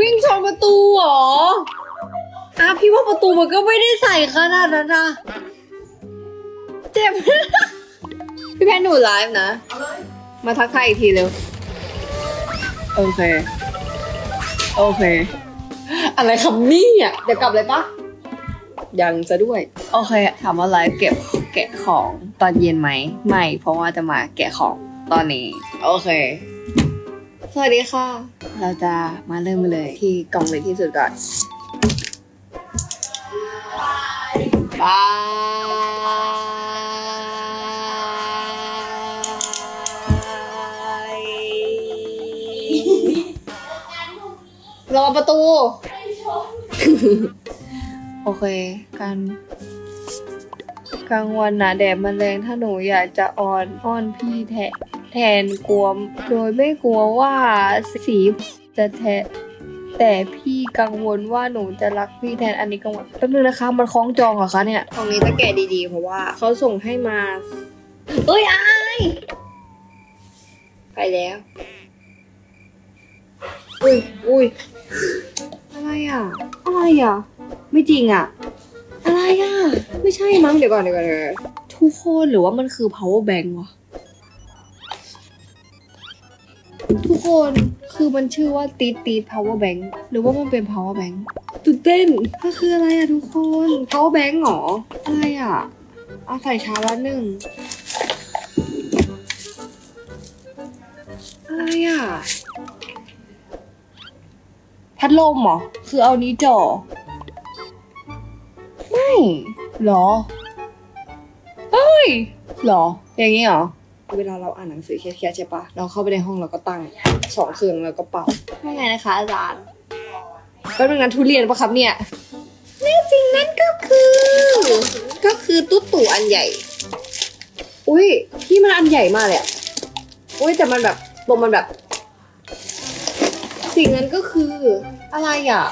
วิ่งชนประตูเหรออะพี่ว่าประตูมันก็ไม่ได้ใส่ขนาดนั้นนะเจ็บ พี่แพนหนูไลฟ์นะ มาทักทายอีกทีเร็ว โอเค โอเค อะไรคำนี้อะ เดี๋ยวกลับเลยปะยังจะด้วย โอเคถามว่าไลฟ์เก็บแกะของตอนเย็นไหม ไม่ เพราะว่าจะมาแกะของตอนนี้ โอเค สวัสดีค่ะ เราจะมาเริ่มกันเลยที่กล่องเล็กที่สุดก่อนบายรอประตู โอเคการกลางวันนะแดดมันแรงถ้าหนูอยากจะออนอ้อนพี่แทน แทนกลัวโดยไม่กลัวว่าสีจะแทนแต่พี่กังวลว่าหนูจะรักพี่แทนอันนี้กังวลแป๊บนึงนะคะ มันคล้องจองเหรอคะเนี่ยตรงนี้จะแกะดีๆ เพราะว่าเขาส่งให้มาเอ้ยอายไปแล้ว อุ้ยอุ้ยอะไรอะ อะไรอะ ไม่จริงอะ อะไรอะ ไม่ใช่มั้งเดี๋ยวก่อนเดี๋ยวก่อนเดี๋ยวก่อนทุกคนหรือว่ามันคือ power bank วะ ทุกคนคือมันชื่อว่าตีดตีด power bank หรือว่ามันเป็น power bank ตื่นเต้นก็คืออะไรอะทุกคน power bank เหรอ อะไรอะเอาใส่ชาร์จหนึ่งอะไรอะพัดลมเหรอ คือเอานี้จ่อ ไม่หรอ เฮ้ยหรอ อย่างงี้เหรอ เวลาเราอ่านหนังสือเครียดๆใช่ปะเราเข้าไปในห้องเราก็ตั้งสองเครื่องแล้วก็เป่าว่าไงนะคะอาจารย์ก็นึงนั้นทุเรียนปะครับเนี่ยแน่จริงนั่นก็คือ ก็คือตุ๊ตู่อันใหญ่ อุ้ยที่มันอันใหญ่มากเลยอะอุ้ยแต่มันแบบตรงมันแบบ สิ่งนั้นก็คืออะไรอะ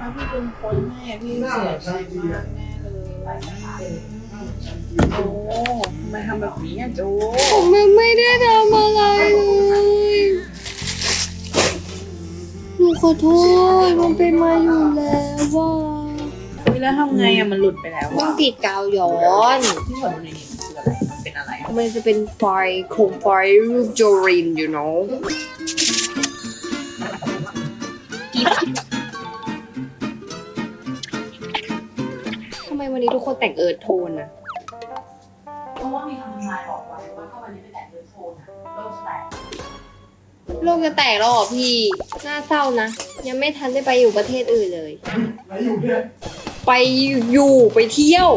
ถ้าพี่เป็นคนแม่พี่เสียใจมากแน่เลยโอ้ ทำไมทำแบบนี้อะโจผมมันไม่ได้ทำอะไรเลยหนูขอโทษ มันเป็นมาอยู่แล้วว่าเวลาทำไงอะมันหลุดไปแล้วต้ออะงติดกาวย้อน ที่หัวดูในนี้มันคืออะไรมันเป็นอะไรอะมันจะเป็นไฟโคมไฟรูปโจริน you know ทำไมวันนี้ทุกคนแต่งเอิร์ธโทนอะ ราะว่ามีคำทำนายบอกไว้ว่าถ้าวันนี้ไม่แต่งเดินโทนอะโลกแตกโลกจะแตกแล้วเหรอพี่น่าเศร้านะ ยังไม่ทันได้ไปอยู่ประเทศอื่นเลยไปอยู่ไปเที่ยว